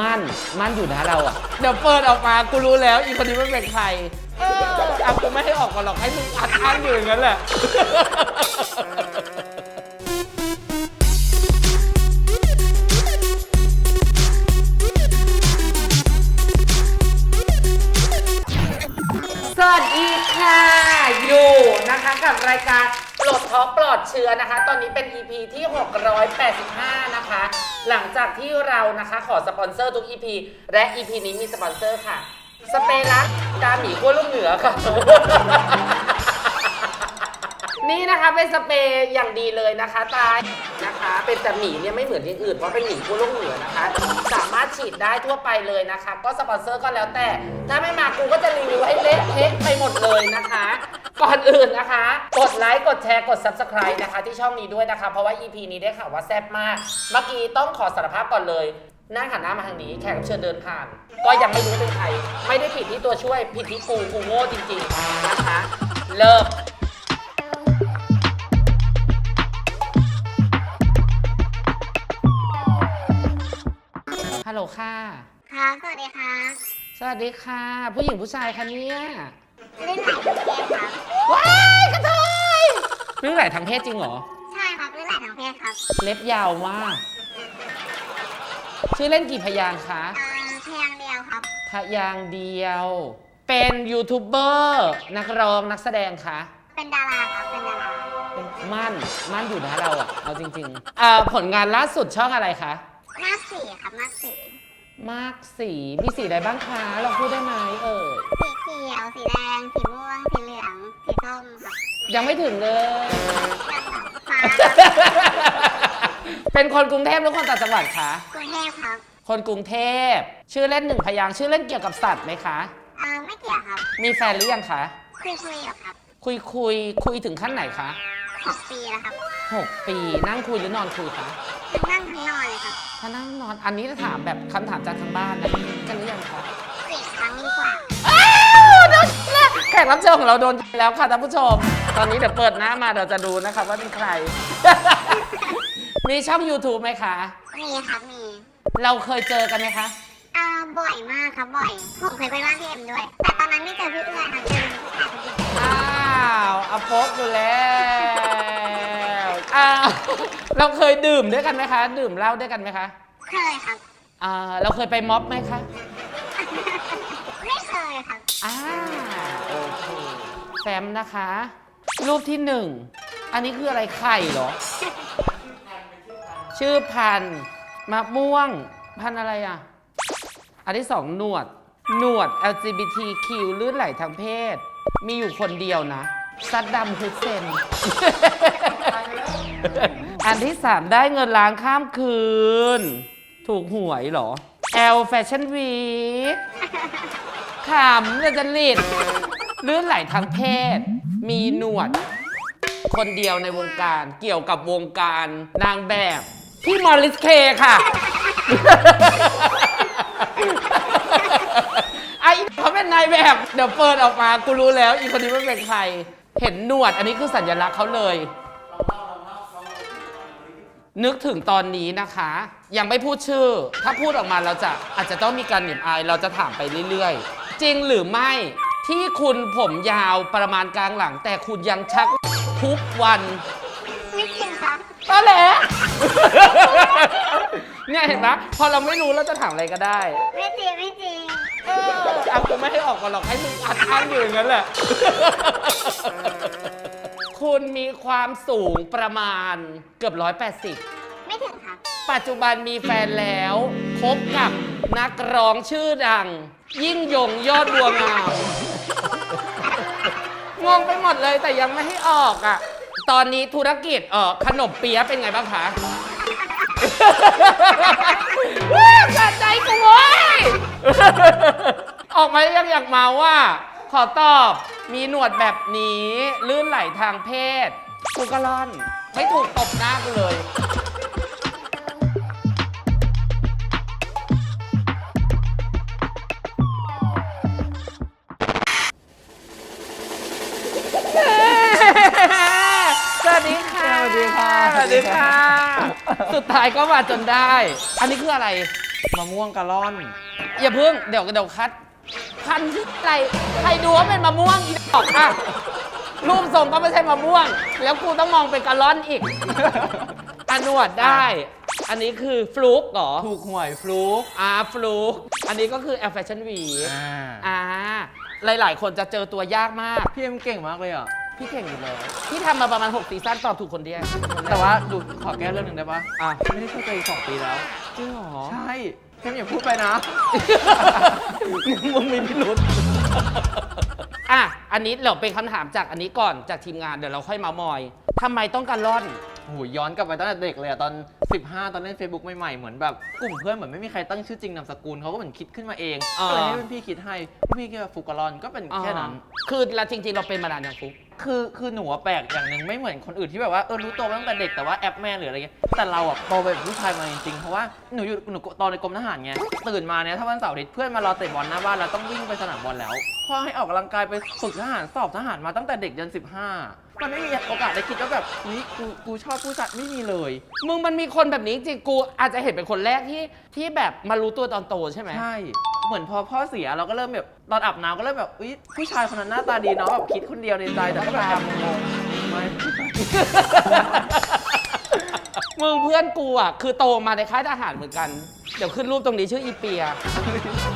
มั่น มั่นอยู่นะเราอะ เดี๋ยวเปิดออกมา กูรู้แล้ว อีคนนี้มันเป็นใครเออเอากูไม่ให้ออกมาหรอก ให้มึงอัดอั้นอยู่อย่างนั้นแหละ สวัสดีค่ะ อยู่นะคะกับรายการ ปลดท้องปลอดเชื้อนะคะ ตอนนี้เป็น EP ที่ 685 นะคะ หลังจากที่เรานะคะขอสปอนเซอร์ทุก EP และ EP นี้มีสปอนเซอร์ค่ะ สเปรย์ล้างกาหมีขั้วลูกเหนือค่ะ นี่นะคะเป็นสเปรย์อย่างดีเลยนะคะตายนะคะ เป็นแต่หมีเนี่ยไม่เหมือนที่อื่นเพราะเป็นหมีขั้วโลกเหนือนะคะ สามารถฉีดได้ทั่วไปเลยนะคะ ก็สปอนเซอร์ก็แล้วแต่ถ้าไม่มากูก็จะรีวิวให้เละเทะไปหมดเลยนะคะ ก่อนอื่นนะคะ กดไลค์ กดแชร์ กด subscribe นะคะ ที่ช่องนี้ด้วยนะคะ เพราะว่า EP นี้ได้ข่าวว่าแซ่บมาก เมื่อกี้ต้องขอสารภาพก่อนเลยนั่งหันหน้ามาทางนี้ แขกรับเชิญเดินผ่าน ก็ยังไม่รู้ว่าเป็นใคร ไม่ได้ผิดที่ตัวช่วย ผิดที่กู กูโง่จริงๆ นะคะเริ่มฮัลโหลค่ะ ครับ สวัสดีครับ สวัสดีค่ะ ผู้หญิงผู้ชายคะเนี่ยเล่นหลายทางเพศครับ ว้ายกระเทยเรื่องไหนทางเพศจริงเหรอ ใช่ครับเล่นหลายทางเพศครับเล็บยาวมาก ชื่อเล่นกี่พยางค์คะ เอ่อเพลงเดียวครับ พยางค์เดียว เป็นยูทูบเบอร์นักร้องนักแสดงคะ เป็นดาราครับ เป็นดารา เป็นมั่นมั่นอยู่นะเราอะเอาจริงๆอ่าผลงานล่าสุดช่องอะไรคะ หน้าสีครับหน้าสี มากสี มีสีอะไรบ้างคะลองพูดได้ไหมเอ่ย สีเขียว สีแดง สีม่วง สีเหลือง สีส้มครับยังไม่ถึงเลย ฟ้าครับเป็นคนกรุงเทพหรือคนต่างจังหวัดคะ กรุงเทพครับคนกรุงเทพ ชื่อเล่นหนึ่งพยางค์ชื่อเล่นเกี่ยวกับสัตว์ไหมคะ เอ่อไม่เกี่ยวครับ มีแฟนหรือยังคะ คุยคุยๆอยู่ครับคุยคุยคุยถึงขั้นไหนคะ หกปีแล้วครับหกปีนั่งคุยหรือนอนคุยคะ นั่งทั้งนอนเลยครับ ถ้านั่งนอนอันนี้จะถามแบบคำถามจากทางบ้านนะกันหรือยังคะสี่ครั้งดีกว่าอ้าวโดนแล้วแขกรับเชิญของเราโดนแล้วค่ะท่านผู้ชม ตอนนี้เดี๋ยวเปิดหน้ามาเดี๋ยวจะดูนะคะว่าเป็นใคร มีช่อง YouTube ไหมคะ มีครับมี เราเคยเจอกันไหมคะเอ่อบ่อยมากครับบ่อย ผมเคยไปบ้านพี่เอ็มด้วย แต่ตอนนั้นไม่เจอพี่เอื้อยครับเจอพี่ชายคนเดียวอ้าวเอาพบอยู่แล้ว อ้าวเราเคยดื่มด้วยกันไหมคะ ดื่มเหล้าด้วยกันไหมคะเคยครับ อ่าเราเคยไปม็อบไหมคะไม่เคยครับ อ่าโอเคแฟมนะคะ รูปที่หนึ่งอันนี้คืออะไรไข่เหรอ ชื่อพันธุ์มะม่วง พันธุ์อะไรอะ อันที่สองหนวด หนวด LGBTQ ลื่นไหลทางเพศ มีอยู่คนเดียวนะ ซัดดำฮุสเซน อันที่สามได้เงินล้านข้ามคืน ถูกหวยเหรอ L Fashion Week ขำเลยจะลิดลื่นไหลทางเพศ มีหนวด คนเดียวในวงการเกี่ยวกับวงการนางแบบพี่มอริสเคค่ะ ไอ้เขาเป็นนายแบบ เดี๋ยวเปิดออกมา กูรู้แล้ว อีคนนี้มันเป็นใคร เห็นหนวด อันนี้คือสัญลักษณ์เขาเลย นึกถึงตอนนี้นะคะ ยังไม่พูดชื่อ ถ้าพูดออกมาเราจะอาจจะต้องมีการหนิมอาย เราจะถามไปเรื่อยๆ จริงหรือไม่ที่คุณผมยาวประมาณกลางหลัง แต่คุณยังชักทุกวันไม่จริงครับก็แหละเนี่ยเห็นไหมพอเราไม่รู้เราจะถามอะไรก็ได้ ไม่จริงไม่จริงเออเอากูไม่ให้ออกมาหรอกให้มึงอัดอั้นอยู่อย่างนั้นแหละ คุณมีความสูงประมาณเกือบ 180 ไม่ถึงครับปัจจุบันมีแฟนแล้วคบกับนักร้องชื่อดัง ยิ่งยงยอดบัวงามงงไปหมดเลยแต่ยังไม่ให้ออกอะ ตอนนี้ธุรกิจเออขนมเปี๊ยะเป็นไงบ้างคะว้าวสะใจกูเว้ยออกมายังอยากเมาว่า ขอตอบ มีหนวดแบบนี้ ลื่นไหลทางเพศ กูก็ร่อน ไม่ถูกตบหน้ากูเลย สวัสดีค่ะ สวัสดีค่ะสวัสดีค่ะ สุดท้ายก็มาจนได้ อันนี้คืออะไร มะม่วงกะล่อน อย่าเพิ่ง เดี๋ยวเดี๋ยวคัด พันธุ์ที่อะไรใครดูว่าเป็นมะม่วงอีดอกอะรูปทรงก็ไม่ใช่มะม่วง แล้วกูต้องมองเป็นกะล่อนอีกอันนวดได้ อันนี้คือฟลุกเหรอ ถูกหวยฟลุกอ่าฟลุกอันนี้ก็คือแอฟแฟชั่นวีอ่าอ่าหลาย ๆ คนจะเจอตัวยากมาก พี่เอ็มเก่งมากเลยอะ พี่เก่งอยู่แล้วพี่ทำมาประมาณ 6 ซีซั่นตอบถูกคนเดียวแต่ว่าดูขอแก้เรื่องหนึ่งได้ปะอะไม่ได้เข้าใจสองปีแล้ว จริงเหรอ ใช่ เอ็มอย่าพูดไปนะ มึงมีพิรุษ อะ อันนี้เราเป็นคำถามจากอันนี้ก่อนจากทีมงานเดี๋ยวเราค่อยเมามอยทำไมต้องการล่อน โอ้โหย้อนกลับไปตั้งแต่เด็กเลยอะตอน 15 ตอนเล่น Facebook ใหม่ๆ เหมือนแบบกลุ่มเพื่อนเหมือนไม่มีใครตั้งชื่อจริงนามสกุลเขาก็เหมือนคิดขึ้นมาเองอ่า ก็เลยให้พี่คิดให้พี่คิดว่าฟุกกะลอนก็เป็นแค่นั้นคือเราจริงๆ เราเป็นมานานอย่างฟุก คือคือหนูอะแปลกอย่างหนึ่งไม่เหมือนคนอื่นที่แบบว่าเออรู้ตัวมาตั้งแต่เด็กแต่ว่าแอปแม่หรืออะไรเงี้ยแต่เราอะโตเป็นผู้ชายมาจริงๆเพราะว่าหนูอยู่หนูตอนในกรมทหารไงตื่นมาเนี่ยถ้าวันเสาร์อาทิตย์เพื่อนมารอเตะบอลหน้าบ้านเราต้องวิ่งไปสนามบอลแล้วพ่อให้ออกกำลังกายไปฝึกทหารสอบทหารมาตั้งแต่เด็กยัน15มันไม่มีโอกาสได้คิดว่าแบบนี่กูกูชอบผู้ชายไม่มีเลย มึงมันมีคนแบบนี้จริงๆกูอาจจะเห็นเป็นคนแรกที่ที่แบบมารู้ตัวตอนโตใช่ไหมใช่ เหมือนพอพ่อเสียเราก็เริ่มแบบตอนอาบน้ำก็เริ่มแบบอุ๊ยผู้ชายคนนั้นหน้าตาดีเนาะแบบคิดคนเดียวในใจแต่ก็แบบแอบงงไม่ มึงเพื่อนกูอะคือโตมาในค่ายทหารเหมือนกัน เดี๋ยวขึ้นรูปตรงนี้ชื่ออีเปีย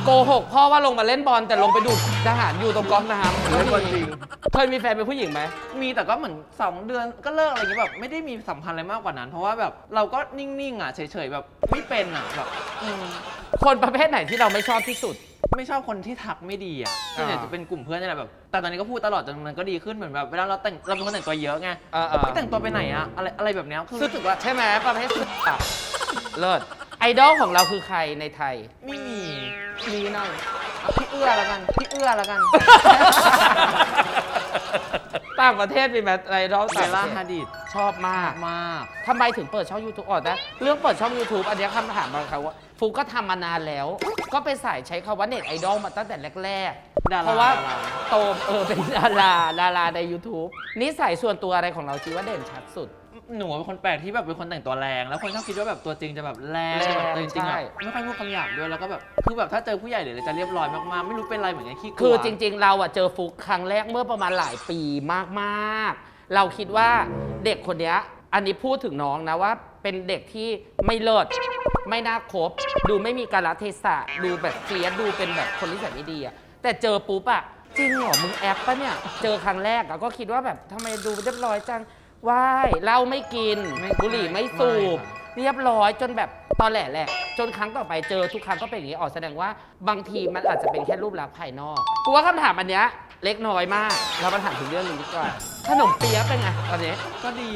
โกหกพ่อว่าลงมาเล่นบอลแต่ลงไปดูดทหารอยู่ตรงกองน้ำเล่นบอลจริง เคยมีแฟนเป็นผู้หญิงไหม มีแต่ก็เหมือน 2 เดือนก็เลิกอะไรอย่างเงี้ยแบบไม่ได้มีสัมพันธ์อะไรมากกว่านั้น เพราะว่าแบบเราก็นิ่งๆอะเฉยๆแบบไม่เป็นอะแบบอืมคนประเภทไหนที่เราไม่ชอบที่สุด ไม่ชอบคนที่ทักไม่ดีอะส่วนใหญ่อ่าจะเป็นกลุ่มเพื่อนนี่แหละแบบ แต่ตอนนี้ก็พูดตลอดจนมันก็ดีขึ้นเหมือนแบบเวลาเราแต่งเราเป็นคนแต่งตัวเยอะไงเออเออไม่แต่งตัวไปไหนอะอะไรอะไรแบบเนี้ยคือรู้สึกว่าใช่ไหมประเภทสุดอะเลิศไอดอลของเราคือใครในไทย ไม่มีมีหน่อยเอาพี่เอื้อแล้วกันพี่เอื้อแล้วกัน ต่างประเทศมีไหมไอดอลเบต่างลปล่าระเทฮาศดิดชอบมาก มาก ทำไมถึงเปิดช่อง YouTube อ๋อนะเรื่องเปิดช่อง YouTube อันเนี้ยคำถามบางครั้งว่าฟุกก็ทำมานานแล้ว ก็ไปสายใช้คาว่าเน็ตไอดอลมาตั้งแต่แรกดาๆ ราเพราะว่าดารา โตเออเป็นดาราดาราใน YouTube นิสัยส่วนตัวอะไรของเราคิดว่าเด่นชัดสุด หนูเป็นคนแปลกที่แบบเป็นคนแต่งตัวแรง แล้วคนชอบคิดว่าแบบตัวจริงจะแบบแรงแรงแบบแต่จริงๆใช่อะไม่ค่อยพูดคำหยาบด้วยแล้วก็แบบคือแบบถ้าเจอผู้ใหญ่หรืออะไรจะเรียบร้อยมากๆไม่รู้เป็นไรเหมือนกันขี้กลัว คือจริงๆ เราอะเจอฟุกครั้งแรกเมื่อประมาณหลายปีมากๆ เราคิดว่าเด็กคนเนี้ยอันนี้พูดถึงน้องนะว่า เป็นเด็กที่ไม่เลิศไม่น่าคบ ดูไม่มีกาลเทศะดูแบบเฟียสดูเป็นแบบคนนิสัยไม่ดีอะแต่เจอปุ๊บอะจริงเหรอมึงแอปปะเนี่ย เจอครั้งแรกอะก็คิดว่าแบบทำไมดูเรียบร้อยจัง ว้ายเหล้าไม่กิน ไม่บุหรี่ไม่สูบเรียบร้อยจนแบบตอนแหละแหละ จนครั้งต่อไปเจอทุกครั้งก็เป็นอย่างนี้ออกแสดงว่าบางทีมันอาจจะเป็นแค่รูปลักษณ์ภายนอก กูว่าคำถามอันเนี้ยเล็กน้อยมาก เรามาถามถึงเรื่องนี้ดีกว่า ขนมเปี๊ยะเป็นไงตอนนี้ ก็ดี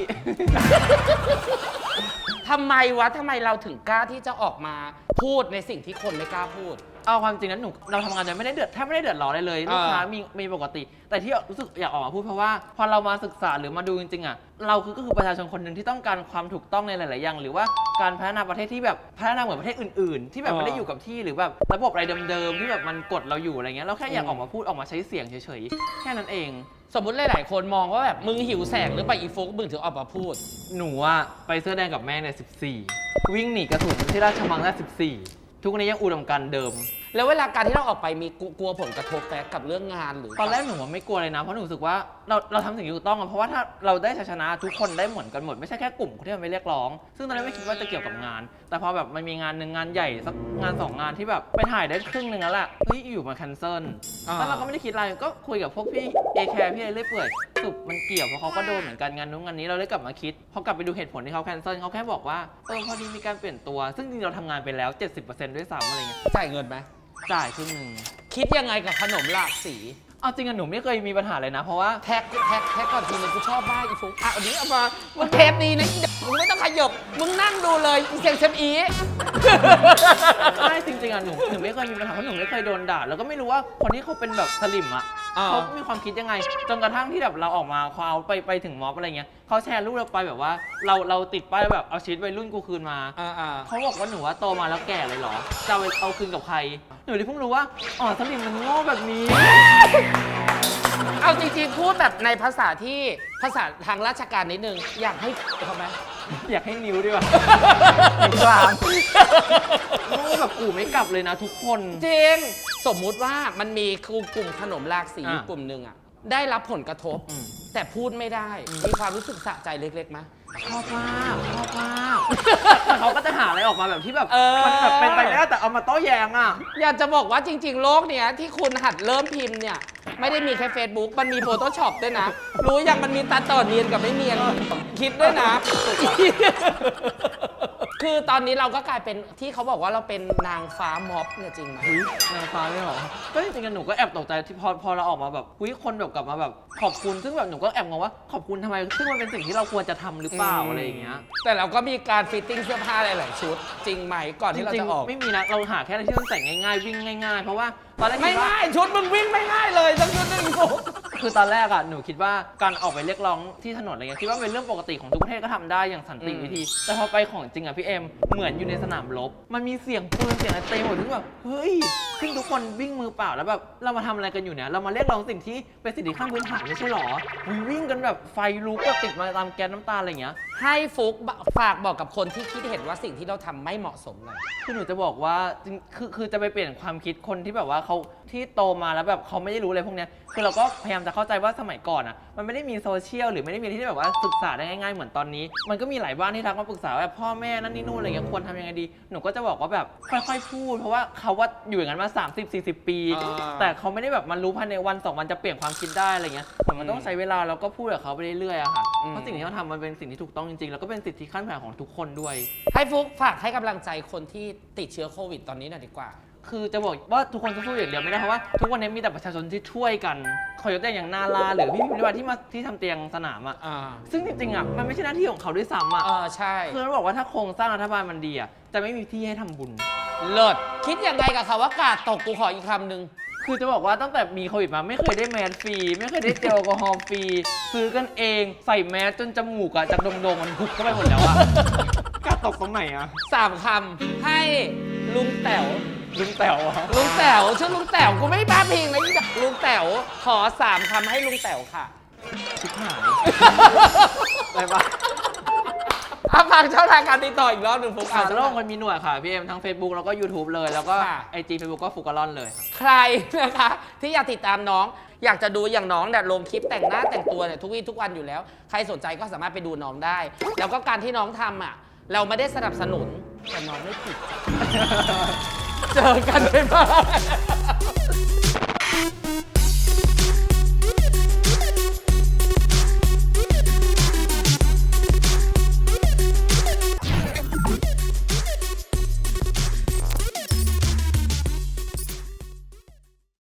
ทำไมวะทำไมเราถึงกล้าที่จะออกมาพูดในสิ่งที่คนไม่กล้าพูด เอาความจริงนั้นหนูเราทำงานโดยไม่ได้เดือดแทบไม่ได้เดือดร้อนเลยเลยอ่าลูกค้ามีมีปกติ แต่ที่รู้สึกอยากออกมาพูดเพราะว่าพอเรามาศึกษาหรือมาดูจริงๆอะเราคือก็คือประชาชนคนหนึ่งที่ต้องการความถูกต้องในหลาย ๆ อย่าง หรือว่าการพัฒนาประเทศที่แบบพัฒนาเหมือนประเทศอื่น ๆ ที่แบบไม่ได้อยู่กับที่หรือแบบระบบอะไรเดิม ๆ ที่แบบมันกดเราอยู่อะไรเงี้ยเราแค่อยากออกมาพูดออกมาใช้เสียงเฉย ๆ แค่นั้นเอง สมมุติหลาย ๆ คนมองว่าแบบมึงหิวแสงหรือไปอีโฟกมึงถึงออกมาพูด หนูอะไปเสื้อแดงกับแม่เนี่ย14 วิ่งหนีกระสุนที่ราชมังได้14 ทุกวันนี้ยังอุดมการณ์เดิมแล้วเวลาการที่เราออกไปมีกลัวกลัวผลกระทบแปกับเรื่องงานหรือตอนแรกหนูว่าไม่กลัวเลยนะ เพราะหนูรู้สึกว่าเราเราทำสิ่งที่ถูกต้องอะเพราะว่าถ้าเราได้ชัยชนะทุกคนได้เหมือนกันหมด ไม่ใช่แค่กลุ่มคนที่มันไม่เรียกร้อง ซึ่งตอนแรกไม่คิดว่าจะเกี่ยวกับงาน แต่พอแบบมันมีงานหนึ่งงานใหญ่สักงานสองงานที่แบบไปถ่ายได้ครึ่งหนึ่งแล้วแหละเฮ้ยอยู่มาแคนเซิลอ่าแล้วเราก็ไม่ได้คิดอะไรก็คุยกับพวกพี่เอแคร์พี่อะไรเรื่อยเปื่อยสรุปมันเกี่ยวเพราะเขาก็โดนเหมือนกันงานนู้นงานนี้เราเลยกลับมาคิดพอกลับไปดูเหตุผลที่เขาแคนเซิลเขาแค่บอกว่าเออพอดีมีการเปลี่ยนตัว ซึ่งจริงๆเราทำงานไปแล้ว 70%ด้วยซ้ำอะไรเงี้ยจ่ายเงินไหม จ่ายครึ่งหนึ่งคิดยังไงกับขนมหลากสี เอาจริงอะหนูไม่เคยมีปัญหาเลยนะ เพราะว่าแท็กแท็กแท็กก่อนทีนึงกูชอบมากอีฟุกอะอันนี้เอามามึงเทปนี้นะอีเด็กมึงไม่ต้องขยบมึงนั่งดูเลยอีเสียงเชมอี ใช่จริงๆอะหนูหนูไม่เคยมีปัญหาเพราะหนูไม่เคยโดนด่าแล้วก็ไม่รู้ว่าคนที่เขาเป็นแบบสลิมอะอ่า เขามีความคิดยังไง จนกระทั่งที่แบบเราออกมาเขาเอาไปไปถึงม็อบอะไรเงี้ยเขาแชร์รูปเราไปแบบว่า เราเราติดป้ายแบบเอาชีวิตวัยรุ่นกูคืนมา อ่าอ่า เขาบอกว่าหนูว่าโตมาแล้วแก่เลยเหรอ จะเอาเอาคืนกับใคร หนูเลยเพิ่งรู้ว่า อ๋อสลิมมันโง่แบบนี้ เอาจริงๆ พูดแบบในภาษาที่ภาษาทางราชการนิดนึง อยากให้เขาไหมอยากให้นิ้วดีกว่านิ้วกลาง โอ้แบบกูไม่กลับเลยนะทุกคน จริง สมมุติว่ามันมีกลุ่มขนมหลากสีอะกลุ่มหนึ่งอะได้รับผลกระทบ อืม แต่พูดไม่ได้ มีความรู้สึกสะใจเล็กๆไหม ชอบมากชอบมากแต่เขาก็จะหาอะไรออกมาแบบที่แบบเออ มันแบบเป็นไปไม่ได้แต่เอามาโต้แย้งอะ อยากจะบอกว่าจริง ๆ โลกเนี้ยที่คุณหัดเริ่มพิมพ์เนี่ย ไม่ได้มีแค่ Facebook มันมีโฟโต้ช็อปด้วยนะ รู้ยังมันมีตัดต่อเนียนกับไม่เนียน คิดด้วยนะ คือตอนนี้เราก็กลายเป็นที่เขาบอกว่าเราเป็นนางฟ้าม็อบเนี่ยจริงไหมเฮ้ยนางฟ้าไม่หรอก็จริงๆอะหนูก็แอบตกใจที่พอพอเราออกมาแบบเฮ้ยคนแบบกลับมาแบบ ขอบคุณซึ่งแบบหนูก็แอบงงว่าขอบคุณทำไม ซึ่งมันเป็นสิ่งที่เราควรจะทำหรือเปล่าอะไรอย่างเงี้ยแต่เราก็มีการฟิตติ้งเสื้อผ้าหลายๆชุด จริงไหมก่อนจที่เราริงจะออก ๆไม่มีนะเราหาแค่อะไรที่มันใส่ง่ายๆ วิ่งง่าย ๆ เพราะว่าตอนแรกไม่คิดว่า ง่ายชุดมึงวิ่งไม่ง่ายเลยทั้งชุดหนึ่งฟุก คือตอนแรกอะหนูคิดว่าการออกไปเรียกร้องที่ถนนอะไรเงี้ยคิดว่าเป็นเรื่องปกติของทุกประเทศก็ทำได้อย่างสันติวิธี แต่พอไปของจริงอะพี่เอ็มเหมือนอยู่ในสนามรบมันมีเสียงปืนเสียงอะไรเต็มหมดที่แบบเฮ้ยซึ่งทุกคนวิ่งมือเปล่าแล้วแบบเรามาทำอะไรกันอยู่เนี่ยเรามาเรียกร้องสิ่งที่เป็นสิ่งที่ขั้นพื้นฐานไม่ใช่หรออุ๊ยวิ่งกันแบบไฟลุกก็ติดมาตามแก๊สน้ำตาอะไรเงี้ย ให้ฟุกฝากบอกกับคนที่คิดเห็นว่าสิ่งที่เราทำไม่เหมาะสมเลย คือหนูจะบอกว่าจริงคือคือจะไปเปลี่ยนความคิดคนที่แบบว่าเขา ที่โตมาแล้วแบบเขาไม่ได้รู้อะไรพวกเนี้ยคือเราก็พยายามจะเข้าใจว่าสมัยก่อนอะมันไม่ได้มีโซเชียลหรือไม่ได้มีที่แบบว่าศึกษาได้ง่ายๆเหมือนตอนนี้ มันก็มีหลายบ้านที่ทักมาปรึกษาว่าแบบพ่อแม่นั่นนี่นู่นอะไรเงี้ยควรทำยังไงดีหนูก็จะบอกว่าแบบค่อยๆพูด เพราะว่าเขาว่าอยู่อย่างนั้นมา 30 40 ปี อ่า แต่เขาไม่ได้แบบมันรู้ภายในวันสองวันจะเปลี่ยนความคิดได้อะไรเงี้ยเหมือนมันต้องใช้เวลาแล้วก็พูดกับเขาไปเรื่อยๆอะค่ะอืมเพราะสิ่งที่เขาทำมันเป็นสิ่งที่ถูกต้องจริงๆแล้วก็เป็นสิทธิขั้นพื้นฐานของทุกคนด้วย ให้ฟุกฝากให้กำลังใจคนที่ติดเชื้อโควิดตอนนี้หน่อยดีกว่า คือจะบอกว่าทุกคนจะสู้อย่างเดียวไม่ได้เพราะว่าทุกวันนี้มีแต่ประชาชนที่ช่วยกันขอยกตัวอย่างอย่างนาลาหรือพี่พิมพ์ริวัฒน์ที่มาที่ทำเตียงสนามอะอ่าซึ่งจริงๆอะมันไม่ใช่หน้าที่ของเขาด้วยซ้ำอะเออใช่ คือเราบอกว่าถ้าโครงสร้างรัฐบาลมันดีอะจะไม่มีที่ให้ทำบุญ เลิศคิดยังไงกับคำว่ากาดตกกูขออีกคำหนึ่งคือจะบอกว่าตั้งแต่มีโควิดมาไม่เคยได้แมสฟรีไม่เคยได้เจลแอลกอฮอล์ฟรีซื้อกันเองใส่แมสจนจมูกอะจากโดงๆมันหุบเข้าไปหมดแล้วอะกล้าตกตรงไหนอะสามคำให้ลุงแต๋ว ลุงแต๋วอะลุงแต๋วชื่อลุงแต๋วกูไม่บ้าเพลงนะอีดอกลุงแต๋วขอสามคำให้ลุงแต๋วค่ะ ชิบหาย อะไรปะอาฟังช่องทางการติดต่ออีกรอบหนึ่งฟุกข่าวอ่านจะโลกคนมีหนวดค่ะพี่เอ็มทั้ง Facebook แล้วก็ YouTube เลย แล้วก็ค่ะ IG Facebook ก็ฟุกกะลอนเลยค่ะใครนะคะ ที่อยากติดตามน้อง อยากจะดูอย่างน้องเนี่ยลงคลิปแต่งหน้าแต่งตัวเนี่ยทุกวี่ทุกวันอยู่แล้ว ใครสนใจก็สามารถไปดูน้องได้ แล้วก็การที่น้องทำอะ เราไม่ได้สนับสนุนแต่น้องไม่ผิดจ้ะ เจอกันบ๊ายบาย